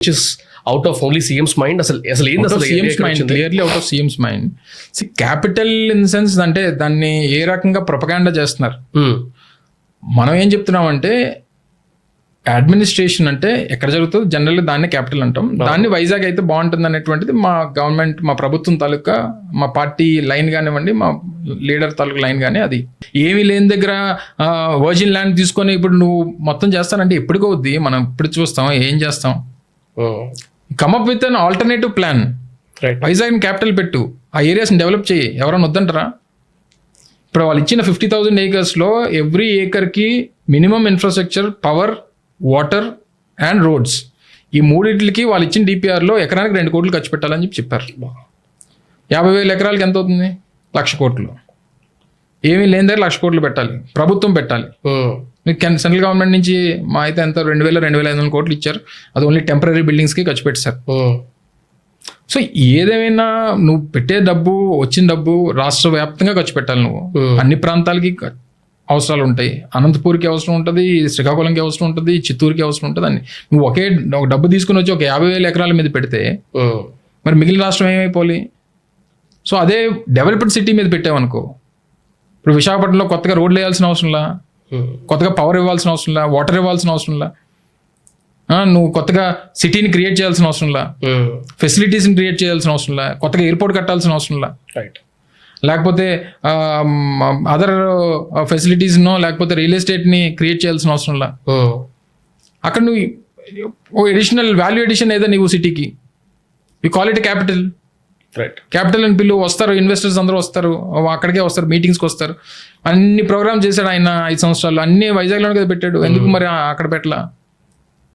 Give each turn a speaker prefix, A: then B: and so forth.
A: Which is out of only CM's mind అసలు అసలు ఏంది అసలు
B: CM's mind clearly out of CM's mind capital in sense అంటే దాన్ని ఏ రకంగా ప్రొపగాండా చేస్తున్నారు?
A: Hmm.
B: మనం ఏం చెప్తున్నామంటే అడ్మినిస్ట్రేషన్ అంటే ఎక్కడ జరుగుతుంది జనరల్గా దాన్ని క్యాపిటల్ అంటాం. దాన్ని వైజాగ్ అయితే బాగుంటుంది అనేటువంటిది మా గవర్నమెంట్ మా ప్రభుత్వం తాలూకా మా పార్టీ లైన్ కానివ్వండి మా లీడర్ తాలూకా లైన్ కానీ అది. ఏమీ లేని దగ్గర వర్జిన్ ల్యాండ్ తీసుకొని ఇప్పుడు నువ్వు మొత్తం చేస్తానంటే ఎప్పటికవుద్ది మనం ఇప్పుడు చూస్తాం ఏం చేస్తాం? Come up with an alternative plan
A: right
B: Vizag capital పెట్టు. ఆ ఏరియాస్ని డెవలప్ చేయి. ఎవరైనా వద్దంటారా? ఇప్పుడు వాళ్ళు ఇచ్చిన ఫిఫ్టీ థౌసండ్ ఏకర్స్లో every ఏకర్కి minimum infrastructure power water and roads ఈ మూడింటికి వాళ్ళు ఇచ్చిన డిపిఆర్లో ఎకరానికి రెండు కోట్లు ఖర్చు పెట్టాలని చెప్పి చెప్పారు. యాభై వేల ఎకరాలకి ఎంత అవుతుంది? లక్ష కోట్లు. ఏమీ లేని దగ్గర లక్ష కోట్లు పెట్టాలి. ప్రభుత్వం పెట్టాలి. మీకు సెంట్రల్ గవర్నమెంట్ నుంచి మా అయితే ఎంత? రెండు వేల రెండు వేల ఐదు వందల కోట్లు ఇచ్చారు. అది ఓన్లీ టెంపరీ బిల్డింగ్స్కి ఖర్చు పెట్టారు సో ఏదేమైనా నువ్వు పెట్టే డబ్బు వచ్చిన డబ్బు రాష్ట్ర వ్యాప్తంగా ఖర్చు పెట్టాలి నువ్వు. అన్ని ప్రాంతాలకి అవసరాలు ఉంటాయి. అనంతపూర్కి అవసరం ఉంటుంది శ్రీకాకుళంకి అవసరం ఉంటుంది చిత్తూరుకి అవసరం ఉంటుంది అన్ని. నువ్వు ఒకే ఒక డబ్బు తీసుకుని వచ్చి ఒక యాభై వేల ఎకరాల మీద పెడితే మరి మిగిలిన రాష్ట్రం ఏమైపోవాలి? సో అదే డెవలప్డ్ సిటీ మీద పెట్టావనుకో. ఇప్పుడు విశాఖపట్నంలో కొత్తగా రోడ్లు వేయాల్సిన అవసరంలా? కొత్తగా పవర్ ఇవ్వాల్సిన అవసరంలా వాటర్ ఇవ్వాల్సిన అవసరంలా నువ్వు కొత్తగా సిటీని క్రియేట్ చేయాల్సిన అవసరంలా ఫెసిలిటీస్ని క్రియేట్ చేయాల్సిన అవసరంలా కొత్తగా ఎయిర్పోర్ట్ కట్టాల్సిన అవసరంలా
A: రైట్
B: లేకపోతే అదర్ ఫెసిలిటీస్నో లేకపోతే రియల్ ఎస్టేట్ని క్రియేట్ చేయాల్సిన అవసరంలా అక్కడ నువ్వు ఓ ఎడిషనల్ వాల్యూ ఎడిషన్ ఏదో నీవు సిటీకి you call it capital
A: right
B: capital అని పిల్లు వస్తారు ఇన్వెస్టర్స్ అందరూ వస్తారు అక్కడికే వస్తారు మీటింగ్స్కి వస్తారు. అన్ని ప్రోగ్రామ్ చేశాడు ఆయన ఐదు సంవత్సరాలు అన్ని వైజాగ్లోనే కదా పెట్టాడు. ఎందుకు మరి అక్కడ పెట్టలా?